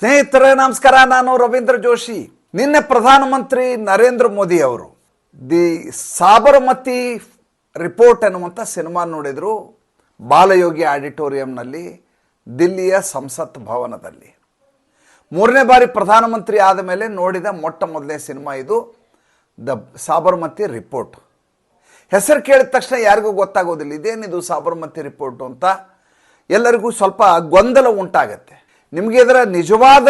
ಸ್ನೇಹಿತರೆ, ನಮಸ್ಕಾರ. ನಾನು ರವೀಂದ್ರ ಜೋಶಿ. ನಿನ್ನೆ ಪ್ರಧಾನಮಂತ್ರಿ ನರೇಂದ್ರ ಮೋದಿ ಅವರು ದಿ ಸಾಬರಮತಿ ರಿಪೋರ್ಟ್ ಎನ್ನುವಂಥ ಸಿನಿಮಾ ನೋಡಿದರು, ಬಾಲಯೋಗಿ ಆಡಿಟೋರಿಯಂನಲ್ಲಿ, ದಿಲ್ಲಿಯ ಸಂಸತ್ ಭವನದಲ್ಲಿ. ಮೂರನೇ ಬಾರಿ ಪ್ರಧಾನಮಂತ್ರಿ ಆದ ಮೇಲೆ ನೋಡಿದ ಮೊಟ್ಟ ಮೊದಲನೇ ಸಿನಿಮಾ ಇದು, ದ ಸಾಬರಮತಿ ರಿಪೋರ್ಟ್. ಹೆಸರು ಕೇಳಿದ ತಕ್ಷಣ ಯಾರಿಗೂ ಗೊತ್ತಾಗೋದಿಲ್ಲ, ಇದೇನಿದು ಸಾಬರಮತಿ ರಿಪೋರ್ಟು ಅಂತ. ಎಲ್ಲರಿಗೂ ಸ್ವಲ್ಪ ಗೊಂದಲ ಉಂಟಾಗತ್ತೆ. ನಿಮಗೆ ಇದರ ನಿಜವಾದ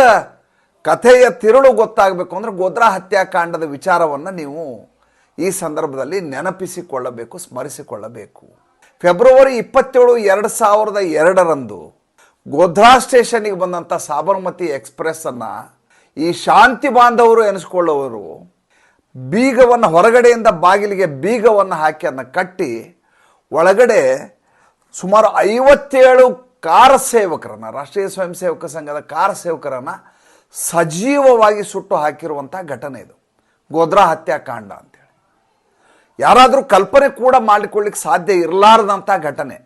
ಕಥೆಯ ತಿರುಳು ಗೊತ್ತಾಗಬೇಕು ಅಂದರೆ ಗೋದ್ರಾ ಹತ್ಯಾಕಾಂಡದ ವಿಚಾರವನ್ನು ನೀವು ಈ ಸಂದರ್ಭದಲ್ಲಿ ನೆನಪಿಸಿಕೊಳ್ಳಬೇಕು, ಸ್ಮರಿಸಿಕೊಳ್ಳಬೇಕು. ಫೆಬ್ರವರಿ ಇಪ್ಪತ್ತೇಳು, ಎರಡು ಸಾವಿರದ ಎರಡರಂದು ಗೋಧ್ರಾ ಸ್ಟೇಷನ್ಗೆ ಬಂದಂಥ ಸಾಬರಮತಿ ಎಕ್ಸ್ಪ್ರೆಸ್ಸನ್ನು ಈ ಶಾಂತಿ ಬಾಂಧವರು ಎನಿಸ್ಕೊಳ್ಳೋರು ಬೀಗವನ್ನು ಹೊರಗಡೆಯಿಂದ ಬಾಗಿಲಿಗೆ ಬೀಗವನ್ನು ಹಾಕಿ ಅದನ್ನು ಕಟ್ಟಿ ಒಳಗಡೆ ಸುಮಾರು ಐವತ್ತೇಳು ಕಾರ ಸೇವಕರನ್ನು ರಾಷ್ಟ್ರೀಯ ಸ್ವಯಂ ಸೇವಕ ಸಂಘದ ಕಾರ ಸೇವಕರನ್ನು ಸಜೀವವಾಗಿ ಸುಟ್ಟು ಹಾಕಿರುವಂಥ ಘಟನೆ ಇದು. ಗೋಧ್ರಾ ಹತ್ಯಾಕಾಂಡ ಅಂತೇಳಿ. ಯಾರಾದರೂ ಕಲ್ಪನೆ ಕೂಡ ಮಾಡಿಕೊಳ್ಳಿಕ್ಕೆ ಸಾಧ್ಯ ಇರಲಾರ್ದಂಥ ಘಟನೆ.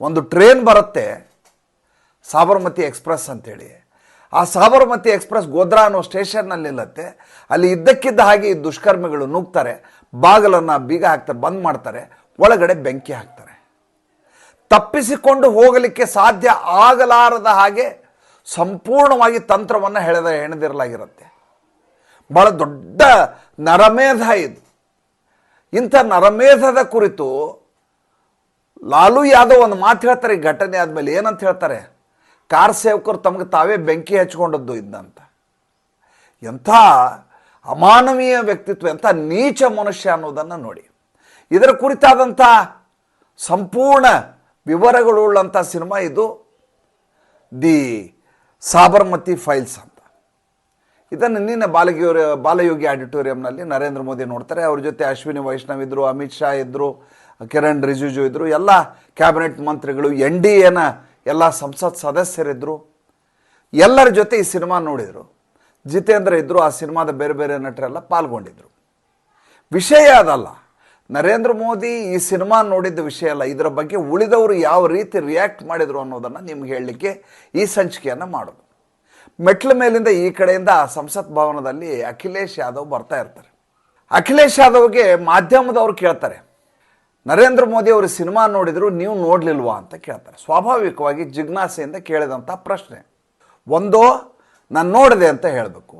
ಒಂದು ಟ್ರೈನ್ ಬರುತ್ತೆ ಸಾಬರಮತಿ ಎಕ್ಸ್ಪ್ರೆಸ್ ಅಂತೇಳಿ. ಆ ಸಾಬರಮತಿ ಎಕ್ಸ್ಪ್ರೆಸ್ ಗೋದ್ರಾ ಅನ್ನೋ ಸ್ಟೇಷನ್ನಲ್ಲಿ ನಿಲ್ಲತ್ತೆ ಅಲ್ಲಿ ಇದ್ದಕ್ಕಿದ್ದ ಹಾಗೆ ಈ ದುಷ್ಕರ್ಮಿಗಳು ನುಗ್ತಾರೆ, ಬಾಗಿಲನ್ನು ಬೀಗ ಹಾಕ್ತಾರೆ, ಬಂದ್ ಮಾಡ್ತಾರೆ, ಒಳಗಡೆ ಬೆಂಕಿ ಹಾಕ್ತಾರೆ. ತಪ್ಪಿಸಿಕೊಂಡು ಹೋಗಲಿಕ್ಕೆ ಸಾಧ್ಯ ಆಗಲಾರದ ಹಾಗೆ ಸಂಪೂರ್ಣವಾಗಿ ತಂತ್ರವನ್ನು ಹೇಳಿದ ಹೆಣೆದಿರಲಾಗಿರುತ್ತೆ. ಬಹಳ ದೊಡ್ಡ ನರಮೇಧ ಇದು. ಇಂಥ ನರಮೇಧದ ಕುರಿತು ಲಾಲು ಯಾದವ್ ಒಂದು ಮಾತು ಹೇಳ್ತಾರೆ, ಈ ಘಟನೆ ಆದಮೇಲೆ ಏನಂತ ಹೇಳ್ತಾರೆ, ಕಾರ್ ಸೇವಕರು ತಮಗೆ ತಾವೇ ಬೆಂಕಿ ಹಚ್ಕೊಂಡದ್ದು ಇದ್ದಂತ. ಎಂಥ ಅಮಾನವೀಯ ವ್ಯಕ್ತಿತ್ವ, ಎಂಥ ನೀಚ ಮನುಷ್ಯ ಅನ್ನೋದನ್ನು ನೋಡಿ. ಇದರ ಕುರಿತಾದಂಥ ಸಂಪೂರ್ಣ ವಿವರಗಳುಳ್ಳಂಥ ಸಿನಿಮಾ ಇದು. ದಿ ಸಾಬರ್ಮತಿ ಫೈಲ್ಸ್ ಅಂತ. ಇದನ್ನು ನಿನ್ನೆ ಬಾಲಯೋಗಿ ಬಾಲಯೋಗಿ ಆಡಿಟೋರಿಯಂನಲ್ಲಿ ನರೇಂದ್ರ ಮೋದಿ ನೋಡ್ತಾರೆ. ಅವ್ರ ಜೊತೆ ಅಶ್ವಿನಿ, ವೈಷ್ಣವ್ ಇದ್ದರು ಅಮಿತ್ ಶಾ ಇದ್ದರು ಕಿರಣ್ ರಿಜಿಜು ಇದ್ದರು ಎಲ್ಲ ಕ್ಯಾಬಿನೆಟ್ ಮಂತ್ರಿಗಳು, ಎನ್ ಡಿ ಎನ ಎಲ್ಲ ಸಂಸತ್ ಸದಸ್ಯರಿದ್ದರು ಎಲ್ಲರ ಜೊತೆ ಈ ಸಿನಿಮಾ ನೋಡಿದರು. ಜಿತೇಂದ್ರ ಇದ್ದರು ಆ ಸಿನಿಮಾದ ಬೇರೆ ಬೇರೆ ನಟರೆಲ್ಲ ಪಾಲ್ಗೊಂಡಿದ್ದರು ವಿಷಯ ಅದಲ್ಲ. ನರೇಂದ್ರ ಮೋದಿ ಈ ಸಿನಿಮಾ ನೋಡಿದ್ದ ವಿಷಯ ಅಲ್ಲ, ಇದರ ಬಗ್ಗೆ ಉಳಿದವರು ಯಾವ ರೀತಿ ರಿಯಾಕ್ಟ್ ಮಾಡಿದರು ಅನ್ನೋದನ್ನು ನಿಮ್ಗೆ ಹೇಳಲಿಕ್ಕೆ ಈ ಸಂಚಿಕೆಯನ್ನು ಮಾಡೋದು. ಮೆಟ್ಲ ಮೇಲಿಂದ ಈ ಕಡೆಯಿಂದ ಸಂಸತ್ ಭವನದಲ್ಲಿ ಅಖಿಲೇಶ್ ಯಾದವ್ ಬರ್ತಾ ಇರ್ತಾರೆ. ಅಖಿಲೇಶ್ ಯಾದವ್ಗೆ ಮಾಧ್ಯಮದವ್ರು ಕೇಳ್ತಾರೆ, ನರೇಂದ್ರ ಮೋದಿ ಅವರು ಸಿನಿಮಾ ನೋಡಿದ್ರು, ನೀವು ನೋಡಲಿಲ್ವಾ ಅಂತ ಕೇಳ್ತಾರೆ. ಸ್ವಾಭಾವಿಕವಾಗಿ ಜಿಜ್ಞಾಸೆಯಿಂದ ಕೇಳಿದಂಥ ಪ್ರಶ್ನೆ. ಒಂದೋ, ನಾನು ನೋಡಿದೆ ಅಂತ ಹೇಳಬೇಕು.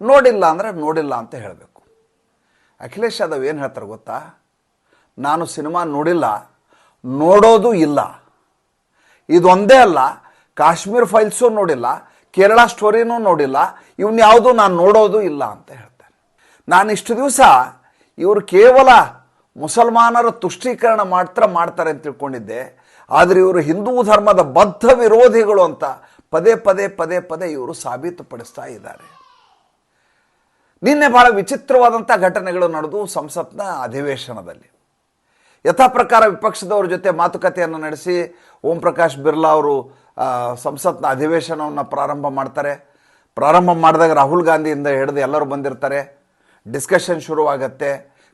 ನೋಡಿಲ್ಲ ಅಂದರೆ ನೋಡಿಲ್ಲ ಅಂತ ಹೇಳಬೇಕು. ಅಖಿಲೇಶ್ ಯಾದವ್ ಏನು ಹೇಳ್ತಾರೆ ಗೊತ್ತಾ? ನಾನು ಸಿನಿಮಾ ನೋಡಿಲ್ಲ, ನೋಡೋದು ಇಲ್ಲ. ಇದೊಂದೇ ಅಲ್ಲ, ಕಾಶ್ಮೀರ್ ಫೈಲ್ಸು ನೋಡಿಲ್ಲ, ಕೇರಳ ಸ್ಟೋರಿನೂ ನೋಡಿಲ್ಲ, ಇವನ್ ಯಾವುದು ನಾನು ನೋಡೋದು ಇಲ್ಲ ಅಂತ ಹೇಳ್ತಾರೆ. ನಾನು ಇಷ್ಟು ದಿವಸ ಇವರು ಕೇವಲ ಮುಸಲ್ಮಾನರ ತುಷ್ಟೀಕರಣ ಮಾತ್ರ ಮಾಡ್ತಾರೆ ಅಂತ ತಿಳ್ಕೊಂಡಿದ್ದೆ, ಆದರೆ ಇವರು ಹಿಂದೂ ಧರ್ಮದ ಬದ್ಧ ವಿರೋಧಿಗಳು ಅಂತ ಪದೇ ಪದೇ ಪದೇ ಪದೇ ಇವರು ಸಾಬೀತುಪಡಿಸ್ತಾ ಇದ್ದಾರೆ. ನಿನ್ನೆ ಬಹಳ ವಿಚಿತ್ರವಾದಂಥ ಘಟನೆಗಳು ನಡೆದು ಸಂಸತ್ನ ಅಧಿವೇಶನದಲ್ಲಿ. ಯಥಾ ಪ್ರಕಾರ ವಿಪಕ್ಷದವ್ರ ಜೊತೆ ಮಾತುಕತೆಯನ್ನು ನಡೆಸಿ ಓಂ ಪ್ರಕಾಶ್ ಬಿರ್ಲಾ ಅವರು ಸಂಸತ್ನ ಅಧಿವೇಶನವನ್ನು ಪ್ರಾರಂಭ ಮಾಡ್ತಾರೆ. ಪ್ರಾರಂಭ ಮಾಡಿದಾಗ ರಾಹುಲ್ ಗಾಂಧಿಯಿಂದ ಹಿಡಿದು ಎಲ್ಲರೂ ಬಂದಿರ್ತಾರೆ. ಡಿಸ್ಕಷನ್ ಶುರುವಾಗತ್ತೆ.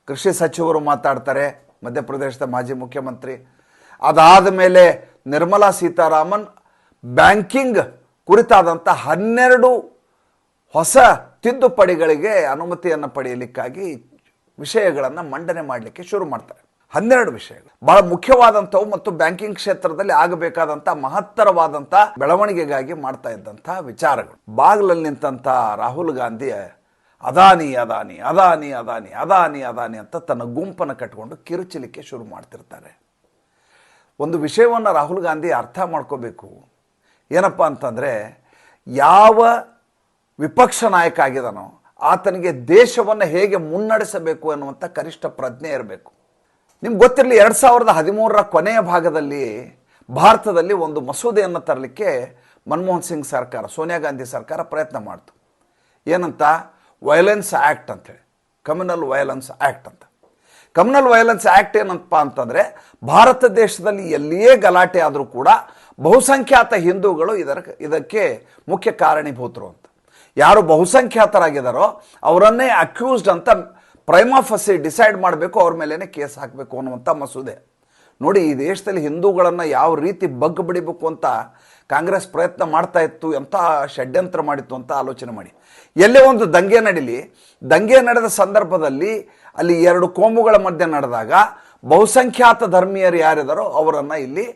ಕೃಷಿ ಸಚಿವರು ಮಾತಾಡ್ತಾರೆ. ಮಧ್ಯಪ್ರದೇಶದ ಮಾಜಿ ಮುಖ್ಯಮಂತ್ರಿ. ಅದಾದ ಮೇಲೆ ನಿರ್ಮಲಾ ಸೀತಾರಾಮನ್ ಬ್ಯಾಂಕಿಂಗ್ ಕುರಿತಾದಂಥ ಹನ್ನೆರಡು ಹೊಸ ತಿದ್ದುಪಡಿಗಳಿಗೆ ಅನುಮತಿಯನ್ನು ಪಡೆಯಲಿಕ್ಕಾಗಿ ವಿಷಯಗಳನ್ನು ಮಂಡನೆ ಮಾಡಲಿಕ್ಕೆ ಶುರು ಮಾಡ್ತಾರೆ. ಹನ್ನೆರಡು ವಿಷಯಗಳು. ಬಹಳ ಮುಖ್ಯವಾದಂಥವು ಮತ್ತು ಬ್ಯಾಂಕಿಂಗ್ ಕ್ಷೇತ್ರದಲ್ಲಿ ಆಗಬೇಕಾದಂಥ ಮಹತ್ತರವಾದಂಥ ಬೆಳವಣಿಗೆಗಾಗಿ ಮಾಡ್ತಾ ಇದ್ದಂಥ ವಿಚಾರಗಳು. ಬಾಗಿಲಲ್ಲಿ ನಿಂತಹ ರಾಹುಲ್ ಗಾಂಧಿ, ಅದಾನಿ ಅದಾನಿ ಅದಾನಿ ಅದಾನಿ ಅದಾನಿ ಅದಾನಿ ಅಂತ ತನ್ನ ಗುಂಪನ್ನು ಕಟ್ಕೊಂಡು ಕಿರುಚಲಿಕ್ಕೆ ಶುರು ಮಾಡ್ತಿರ್ತಾರೆ. ಒಂದು ವಿಷಯವನ್ನು ರಾಹುಲ್ ಗಾಂಧಿ ಅರ್ಥ ಮಾಡ್ಕೋಬೇಕು. ಏನಪ್ಪ ಅಂತಂದರೆ, ಯಾವ ವಿಪಕ್ಷ ನಾಯಕ ಆಗಿದಾನೋ ಆತನಿಗೆ ದೇಶವನ್ನು ಹೇಗೆ ಮುನ್ನಡೆಸಬೇಕು ಅನ್ನುವಂಥ ಕನಿಷ್ಠ ಪ್ರಜ್ಞೆ ಇರಬೇಕು. ನಿಮ್ಗೆ ಗೊತ್ತಿರಲಿ, ಎರಡು ಸಾವಿರದ ಹದಿಮೂರರ ಕೊನೆಯ ಭಾಗದಲ್ಲಿ ಭಾರತದಲ್ಲಿ ಒಂದು ಮಸೂದೆಯನ್ನು ತರಲಿಕ್ಕೆ ಮನಮೋಹನ್ ಸಿಂಗ್ ಸರ್ಕಾರ, ಸೋನಿಯಾ ಗಾಂಧಿ ಸರ್ಕಾರ ಪ್ರಯತ್ನ ಮಾಡ್ತು. ಏನಂತ? ವೈಲೆನ್ಸ್ ಆ್ಯಕ್ಟ್ ಅಂತೇಳಿ ಕಮ್ಯುನಲ್ ವೈಲೆನ್ಸ್ ಆ್ಯಕ್ಟ್ ಅಂತ. ಕಮ್ಯುನಲ್ ವೈಲೆನ್ಸ್ ಆ್ಯಕ್ಟ್ ಏನಂತಪ್ಪ ಅಂತಂದರೆ, ಭಾರತ ದೇಶದಲ್ಲಿ ಎಲ್ಲಿಯೇ ಗಲಾಟೆ ಆದರೂ ಕೂಡ ಬಹುಸಂಖ್ಯಾತ ಹಿಂದೂಗಳು ಇದರ, ಇದಕ್ಕೆ ಮುಖ್ಯ ಕಾರಣೀಭೂತರು ಅಂತ. ಯಾರು ಬಹುಸಂಖ್ಯಾತರಾಗಿದ್ದಾರೋ ಅವರನ್ನೇ ಅಕ್ಯೂಸ್ಡ್ ಅಂತ ಪ್ರೈಮಾಫಸಿ ಡಿಸೈಡ್ ಮಾಡಬೇಕು, ಅವ್ರ ಮೇಲೇ ಕೇಸ್ ಹಾಕಬೇಕು ಅನ್ನುವಂಥ ಮಸೂದೆ. ನೋಡಿ, ಈ ದೇಶದಲ್ಲಿ ಹಿಂದೂಗಳನ್ನು ಯಾವ ರೀತಿ ಬಗ್ಗು ಬಿಡಿಬೇಕು ಅಂತ ಕಾಂಗ್ರೆಸ್ ಪ್ರಯತ್ನ ಮಾಡ್ತಾ ಇತ್ತು ಎಂಥ ಷಡ್ಯಂತ್ರ ಮಾಡಿತ್ತು ಅಂತ ಆಲೋಚನೆ ಮಾಡಿ. ಎಲ್ಲೇ ಒಂದು ದಂಗೆ ನಡೀಲಿ, ದಂಗೆ ನಡೆದ ಸಂದರ್ಭದಲ್ಲಿ ಅಲ್ಲಿ ಎರಡು ಕೋಮುಗಳ ಮಧ್ಯೆ ನಡೆದಾಗ ಬಹುಸಂಖ್ಯಾತ ಧರ್ಮೀಯರು ಯಾರಿದಾರೋ ಅವರನ್ನು ಇಲ್ಲಿ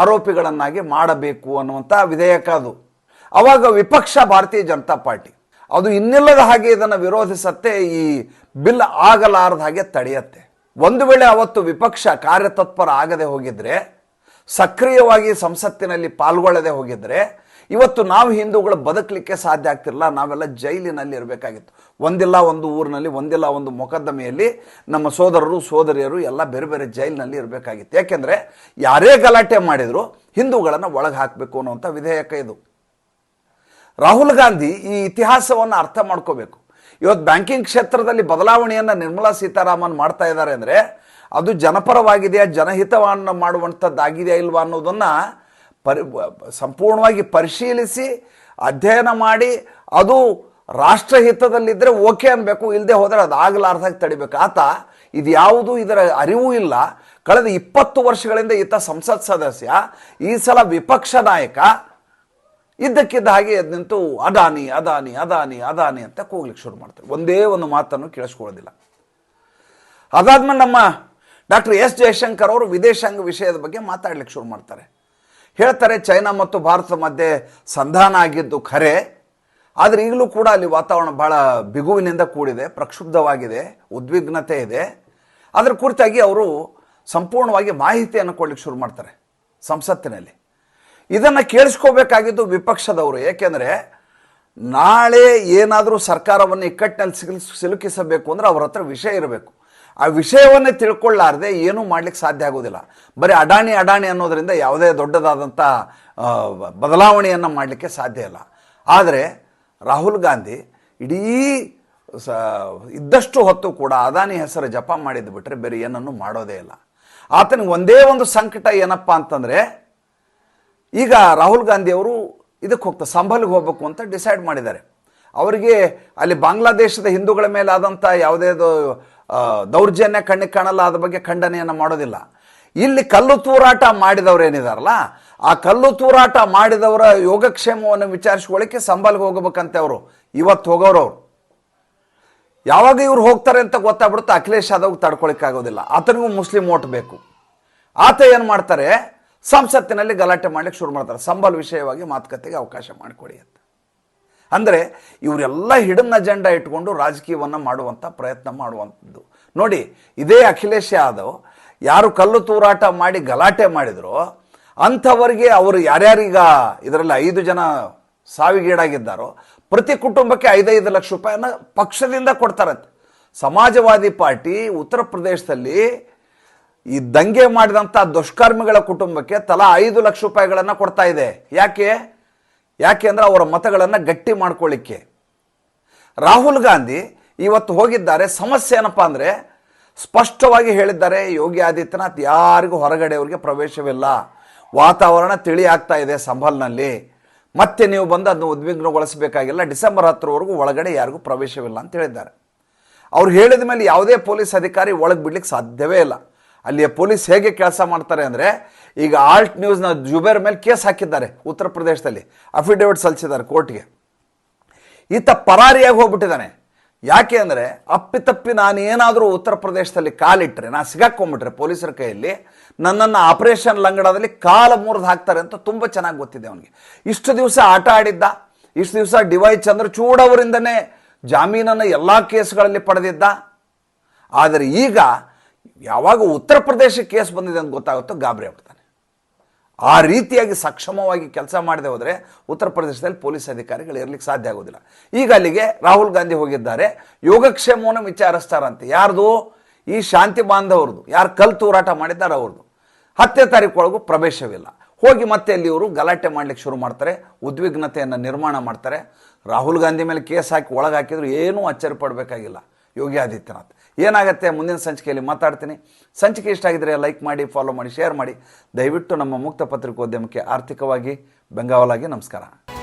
ಆರೋಪಿಗಳನ್ನಾಗಿ ಮಾಡಬೇಕು ಅನ್ನುವಂಥ ವಿಧೇಯಕ ಅದು. ಅವಾಗ ವಿಪಕ್ಷ ಭಾರತೀಯ ಜನತಾ ಪಾರ್ಟಿ. ಅದು ಇನ್ನಿಲ್ಲದ ಹಾಗೆ ಇದನ್ನು ವಿರೋಧಿಸತ್ತೆ, ಈ ಬಿಲ್ ಆಗಲಾರದ ಹಾಗೆ ತಡೆಯತ್ತೆ. ಒಂದು ವೇಳೆ ಅವತ್ತು ವಿಪಕ್ಷ ಕಾರ್ಯತತ್ಪರ ಆಗದೆ ಹೋಗಿದ್ರೆ, ಸಕ್ರಿಯವಾಗಿ ಸಂಸತ್ತಿನಲ್ಲಿ ಪಾಲ್ಗೊಳ್ಳದೆ ಹೋಗಿದ್ರೆ, ಇವತ್ತು ನಾವು ಹಿಂದೂಗಳು ಬದುಕಲಿಕ್ಕೆ ಸಾಧ್ಯ ಆಗ್ತಿರಲ್ಲ ನಾವೆಲ್ಲ ಜೈಲಿನಲ್ಲಿ ಇರಬೇಕಾಗಿತ್ತು. ಒಂದಿಲ್ಲ ಒಂದು ಊರಿನಲ್ಲಿ, ಒಂದಿಲ್ಲ ಒಂದು ಮೊಕದ್ದಮೆಯಲ್ಲಿ ನಮ್ಮ ಸೋದರರು, ಸೋದರಿಯರು ಎಲ್ಲ ಬೇರೆ ಬೇರೆ ಜೈಲಿನಲ್ಲಿ ಇರಬೇಕಾಗಿತ್ತು. ಯಾಕೆಂದರೆ, ಯಾರೇ ಗಲಾಟೆ ಮಾಡಿದರೂ ಹಿಂದೂಗಳನ್ನು ಒಳಗೆ ಹಾಕಬೇಕು ಅನ್ನುವಂಥ ವಿಧೇಯಕ ಇದು. ರಾಹುಲ್ ಗಾಂಧಿ ಈ ಇತಿಹಾಸವನ್ನು ಅರ್ಥ ಮಾಡ್ಕೋಬೇಕು. ಇವತ್ತು ಬ್ಯಾಂಕಿಂಗ್ ಕ್ಷೇತ್ರದಲ್ಲಿ ಬದಲಾವಣೆಯನ್ನು ನಿರ್ಮಲಾ ಸೀತಾರಾಮನ್ ಮಾಡ್ತಾ ಇದ್ದಾರೆ ಅಂದರೆ ಅದು ಜನಪರವಾಗಿದೆಯಾ, ಜನಹಿತವನ್ನು ಮಾಡುವಂಥದ್ದಾಗಿದೆಯಾ ಇಲ್ವಾ ಅನ್ನೋದನ್ನು ಪರಿ, ಸಂಪೂರ್ಣವಾಗಿ ಪರಿಶೀಲಿಸಿ, ಅಧ್ಯಯನ ಮಾಡಿ, ಅದು ರಾಷ್ಟ್ರಹಿತದಲ್ಲಿದ್ದರೆ ಓಕೆ ಅನ್ಬೇಕು ಇಲ್ಲದೆ ಹೋದರೆ ಅದು ಆಗಲಾರ್ದಾಗ ತಡಿಬೇಕು. ಆತ ಇದು ಯಾವುದು ಇದರ ಅರಿವು ಇಲ್ಲ. ಕಳೆದ ಇಪ್ಪತ್ತು ವರ್ಷಗಳಿಂದ ಈತ ಸಂಸತ್ ಸದಸ್ಯ. ಈ ಸಲ ವಿಪಕ್ಷ ನಾಯಕ. ಇದ್ದಕ್ಕಿದ್ದ ಹಾಗೆ ಅದು ನಿಂತು ಅದಾನಿ ಅದಾನಿ ಅದಾನಿ ಅದಾನಿ ಅಂತ ಕೂಗ್ಲಿಕ್ಕೆ ಶುರು ಮಾಡ್ತಾರೆ. ಒಂದೇ ಒಂದು ಮಾತನ್ನು ಕೇಳಿಸ್ಕೊಳ್ಳೋದಿಲ್ಲ. ಅದಾದ್ಮೇಲೆ ನಮ್ಮ ಡಾಕ್ಟರ್ ಎಸ್ ಜಯಶಂಕರ್ ಅವರು ವಿದೇಶಾಂಗ ವಿಷಯದ ಬಗ್ಗೆ ಮಾತಾಡ್ಲಿಕ್ಕೆ ಶುರು ಮಾಡ್ತಾರೆ. ಹೇಳ್ತಾರೆ, ಚೈನಾ ಮತ್ತು ಭಾರತದ ಮಧ್ಯೆ ಸಂಧಾನ ಆಗಿದ್ದು ಖರೆ, ಆದರೆ ಈಗಲೂ ಕೂಡ ಅಲ್ಲಿ ವಾತಾವರಣ ಭಾಳ ಬಿಗುವಿನಿಂದ ಕೂಡಿದೆ, ಪ್ರಕ್ಷುಬ್ಧವಾಗಿದೆ, ಉದ್ವಿಗ್ನತೆ ಇದೆ. ಅದರ ಕುರಿತಾಗಿ ಅವರು ಸಂಪೂರ್ಣವಾಗಿ ಮಾಹಿತಿಯನ್ನು ಕೊಡ್ಲಿಕ್ಕೆ ಶುರು ಮಾಡ್ತಾರೆ ಸಂಸತ್ತಿನಲ್ಲಿ. ಇದನ್ನು ಕೇಳಿಸ್ಕೋಬೇಕಾಗಿದ್ದು ವಿಪಕ್ಷದವರು. ಏಕೆಂದರೆ ನಾಳೆ ಏನಾದರೂ ಸರ್ಕಾರವನ್ನು ಇಕ್ಕಟ್ಟಿನಲ್ಲಿ ಸಿಗಲ್ ಸಿಲುಕಿಸಬೇಕು ಅಂದರೆ ಅವ್ರ ಹತ್ರ ವಿಷಯ ಇರಬೇಕು. ಆ ವಿಷಯವನ್ನೇ ತಿಳ್ಕೊಳ್ಳಾರ್ದೆ ಏನೂ ಮಾಡ್ಲಿಕ್ಕೆ ಸಾಧ್ಯ ಆಗೋದಿಲ್ಲ. ಬರೀ ಅಡಾಣಿ ಅಡಾಣಿ ಅನ್ನೋದರಿಂದ ಯಾವುದೇ ದೊಡ್ಡದಾದಂಥ ಬದಲಾವಣೆಯನ್ನು ಮಾಡಲಿಕ್ಕೆ ಸಾಧ್ಯ ಇಲ್ಲ. ಆದರೆ ರಾಹುಲ್ ಗಾಂಧಿ ಇಡೀ ಸ, ಇದ್ದಷ್ಟು ಹೊತ್ತು ಕೂಡ ಅದಾನಿ ಹೆಸರು ಜಪ ಮಾಡಿದ್ದು ಬಿಟ್ಟರೆ ಬೇರೆ ಏನನ್ನು ಮಾಡೋದೇ ಇಲ್ಲ. ಆತನಿಗೆ ಒಂದೇ ಒಂದು ಸಂಕಟ ಏನಪ್ಪ ಅಂತಂದರೆ ಈಗ ರಾಹುಲ್ ಗಾಂಧಿ ಅವರು ಇದಕ್ಕೆ ಹೋಗ್ತಾರೆ ಸಂಬಲ್ಗೆ ಹೋಗ್ಬೇಕು ಅಂತ ಡಿಸೈಡ್ ಮಾಡಿದ್ದಾರೆ. ಅವರಿಗೆ ಅಲ್ಲಿ ಬಾಂಗ್ಲಾದೇಶದ ಹಿಂದೂಗಳ ಮೇಲೆ ಆದಂಥ ಯಾವುದೇದು ಆ, ದೌರ್ಜನ್ಯ ಕಣ್ಣಿಗೆ ಕಾಣಲ್ಲ ಅದ್ರ ಬಗ್ಗೆ ಖಂಡನೆಯನ್ನು ಮಾಡೋದಿಲ್ಲ. ಇಲ್ಲಿ ಕಲ್ಲು ತೂರಾಟ ಮಾಡಿದವ್ರು ಏನಿದಾರಲ್ಲ ಆ ಕಲ್ಲು ತೂರಾಟ ಮಾಡಿದವರ ಯೋಗಕ್ಷೇಮವನ್ನು ವಿಚಾರಿಸ್ಕೊಳ್ಳಿಕ್ಕೆ ಸಂಬಲ್ಗೆ ಹೋಗಬೇಕಂತೆ ಅವರು. ಇವತ್ತು ಹೋಗೋರು ಅವರು. ಯಾವಾಗ ಇವ್ರು ಹೋಗ್ತಾರೆ ಅಂತ ಗೊತ್ತಾಗ್ಬಿಡುತ್ತೆ ಅಖಿಲೇಶ್ ಯಾದವ್ ತಡ್ಕೊಳಿಕ್ಕಾಗೋದಿಲ್ಲ ಆತನಿಗೂ ಮುಸ್ಲಿಂ ಓಟ್ ಬೇಕು. ಆತ ಏನು ಮಾಡ್ತಾರೆ ಸಂಸತ್ತಿನಲ್ಲಿ ಗಲಾಟೆ ಮಾಡ್ಲಿಕ್ಕೆ ಶುರು ಮಾಡ್ತಾರೆ. ಸಂಬಲ್ ವಿಷಯವಾಗಿ ಮಾತುಕತೆಗೆ ಅವಕಾಶ ಮಾಡಿಕೊಡಿ ಅಂತ. ಅಂದರೆ ಇವರೆಲ್ಲ ಹಿಡನ್ ಅಜೆಂಡಾ ಇಟ್ಕೊಂಡು ರಾಜಕೀಯವನ್ನು ಮಾಡುವಂಥ ಪ್ರಯತ್ನ ಮಾಡುವಂಥದ್ದು. ನೋಡಿ, ಇದೇ ಅಖಿಲೇಶ್ ಯಾದವ್ ಯಾರು ಕಲ್ಲು ತೂರಾಟ ಮಾಡಿ ಗಲಾಟೆ ಮಾಡಿದ್ರು ಅಂಥವರಿಗೆ ಅವರು ಯಾರ್ಯಾರೀಗ ಇದರಲ್ಲಿ ಐದು ಜನ ಸಾವಿಗೀಡಾಗಿದ್ದಾರೋ, ಪ್ರತಿ ಕುಟುಂಬಕ್ಕೆ ಐದೈದು ಲಕ್ಷ ರೂಪಾಯಿನ ಪಕ್ಷದಿಂದ ಕೊಡ್ತಾರಂತೆ. ಸಮಾಜವಾದಿ ಪಾರ್ಟಿ ಉತ್ತರ ಪ್ರದೇಶದಲ್ಲಿ ಈ ದಂಗೆ ಮಾಡಿದಂಥ ದುಷ್ಕರ್ಮಿಗಳ ಕುಟುಂಬಕ್ಕೆ ತಲಾ ಐದು ಲಕ್ಷ ರೂಪಾಯಿಗಳನ್ನು ಕೊಡ್ತಾ ಇದೆ. ಯಾಕೆ? ಯಾಕೆ ಅಂದರೆ ಅವರ ಮತಗಳನ್ನು ಗಟ್ಟಿ ಮಾಡ್ಕೊಳ್ಳಿಕ್ಕೆ. ರಾಹುಲ್ ಗಾಂಧಿ ಇವತ್ತು ಹೋಗಿದ್ದಾರೆ. ಸಮಸ್ಯೆ ಏನಪ್ಪ ಅಂದರೆ ಸ್ಪಷ್ಟವಾಗಿ ಹೇಳಿದ್ದಾರೆ, ಯೋಗಿ ಆದಿತ್ಯನಾಥ್ ಯಾರಿಗೂ ಹೊರಗಡೆಯವರಿಗೆ ಪ್ರವೇಶವಿಲ್ಲ. ವಾತಾವರಣ ತಿಳಿ ಆಗ್ತಾ ಇದೆ ಸಂಭಲ್ನಲ್ಲಿ ಮತ್ತೆ ನೀವು ಬಂದು ಅದನ್ನು ಉದ್ವಿಗ್ನಗೊಳಿಸಬೇಕಾಗಿಲ್ಲ. ಡಿಸೆಂಬರ್ ಹತ್ತರವರೆಗೂ ಒಳಗಡೆ ಯಾರಿಗೂ ಪ್ರವೇಶವಿಲ್ಲ ಅಂತ ಹೇಳಿದ್ದಾರೆ. ಅವ್ರು ಹೇಳಿದ ಮೇಲೆ ಯಾವುದೇ ಪೊಲೀಸ್ ಅಧಿಕಾರಿ ಒಳಗೆ ಬಿಡ್ಲಿಕ್ಕೆ ಸಾಧ್ಯವೇ ಇಲ್ಲ. ಅಲ್ಲಿಯ ಪೊಲೀಸ್ ಹೇಗೆ ಕೆಲಸ ಮಾಡ್ತಾರೆ ಅಂದರೆ, ಈಗ ಆಲ್ಟ್ ನ್ಯೂಸ್ನ ಜುಬೇರ್ ಮೇಲೆ ಕೇಸ್ ಹಾಕಿದ್ದಾರೆ ಉತ್ತರ ಪ್ರದೇಶದಲ್ಲಿ. ಅಫಿಡೇವಿಟ್ ಸಲ್ಲಿಸಿದ್ದಾರೆ ಕೋರ್ಟ್ಗೆ. ಈತ ಪರಾರಿಯಾಗಿ ಹೋಗ್ಬಿಟ್ಟಿದ್ದಾನೆ. ಯಾಕೆ ಅಂದರೆ ಅಪ್ಪಿತಪ್ಪಿ ನಾನು ಏನಾದರೂ ಉತ್ತರ ಪ್ರದೇಶದಲ್ಲಿ ಕಾಲಿಟ್ಟರೆ ನಾನು ಸಿಗಾಕೊಂಡ್ಬಿಟ್ರೆ ಪೊಲೀಸರ ಕೈಯಲ್ಲಿ, ನನ್ನನ್ನು ಆಪರೇಷನ್ ಲಂಗಡದಲ್ಲಿ ಕಾಲ ಮುರಿದು ಹಾಕ್ತಾರೆ ಅಂತ ತುಂಬ ಚೆನ್ನಾಗಿ ಗೊತ್ತಿದೆ ಅವನಿಗೆ. ಇಷ್ಟು ದಿವಸ ಆಟ ಆಡಿದ್ದ, ಇಷ್ಟು ದಿವಸ ಡಿ ವೈ ಚಂದ್ರಚೂಡ್ ಅವರಿಂದನೇ ಜಾಮೀನನ್ನು ಎಲ್ಲ ಕೇಸ್ಗಳಲ್ಲಿ ಪಡೆದಿದ್ದ. ಆದರೆ ಈಗ ಯಾವಾಗ ಉತ್ತರ ಪ್ರದೇಶ ಕೇಸ್ ಬಂದಿದೆ ಅಂತ ಗೊತ್ತಾಗುತ್ತೋ ಗಾಬರಿ ಆಗ್ಬಿಡ್ತಾನೆ. ಆ ರೀತಿಯಾಗಿ ಸಕ್ಷಮವಾಗಿ ಕೆಲಸ ಮಾಡದೆ ಹೋದರೆ ಉತ್ತರ ಪ್ರದೇಶದಲ್ಲಿ ಪೊಲೀಸ್ ಅಧಿಕಾರಿಗಳು ಇರಲಿಕ್ಕೆ ಸಾಧ್ಯ ಆಗೋದಿಲ್ಲ. ಈಗ ಅಲ್ಲಿಗೆ ರಾಹುಲ್ ಗಾಂಧಿ ಹೋಗಿದ್ದಾರೆ. ಯೋಗಕ್ಷೇಮವನ್ನು ವಿಚಾರಿಸ್ತಾರಂತೆ. ಯಾರ್ದು? ಈ ಶಾಂತಿ ಬಾಂಧವ್ರದ್ದು. ಯಾರು ಕಲ್ ತೂರಾಟ ಮಾಡಿದ್ದಾರೆ ಅವ್ರದ್ದು. ಹತ್ತನೇ ತಾರೀಕು ಪ್ರವೇಶವಿಲ್ಲ. ಹೋಗಿ ಮತ್ತೆ ಅಲ್ಲಿ ಇವರು ಗಲಾಟೆ ಮಾಡ್ಲಿಕ್ಕೆ ಶುರು ಮಾಡ್ತಾರೆ. ಉದ್ವಿಗ್ನತೆಯನ್ನು ನಿರ್ಮಾಣ ಮಾಡ್ತಾರೆ. ರಾಹುಲ್ ಗಾಂಧಿ ಮೇಲೆ ಕೇಸ್ ಹಾಕಿ ಒಳಗೆ ಹಾಕಿದ್ರು ಏನೂ ಅಚ್ಚರಿ ಪಡಬೇಕಾಗಿಲ್ಲ. ಯೋಗಿ ಆದಿತ್ಯನಾಥ್. ಏನಾಗುತ್ತೆ? ಮುಂದಿನ ಸಂಚಿಕೆಯಲ್ಲಿ ಮಾತಾಡ್ತೀನಿ. ಸಂಚಿಕೆ ಇಷ್ಟ ಆಗಿದ್ರೆ ಲೈಕ್ ಮಾಡಿ ಫಾಲೋ ಮಾಡಿ ಶೇರ್ ಮಾಡಿ. ದಯವಿಟ್ಟು ನಮ್ಮ ಮುಕ್ತ ಪತ್ರಿಕೋದ್ಯಮಕ್ಕೆ ಆರ್ಥಿಕವಾಗಿ ಬೆಂಗಾವಲಾಗಿ ನಮಸ್ಕಾರ.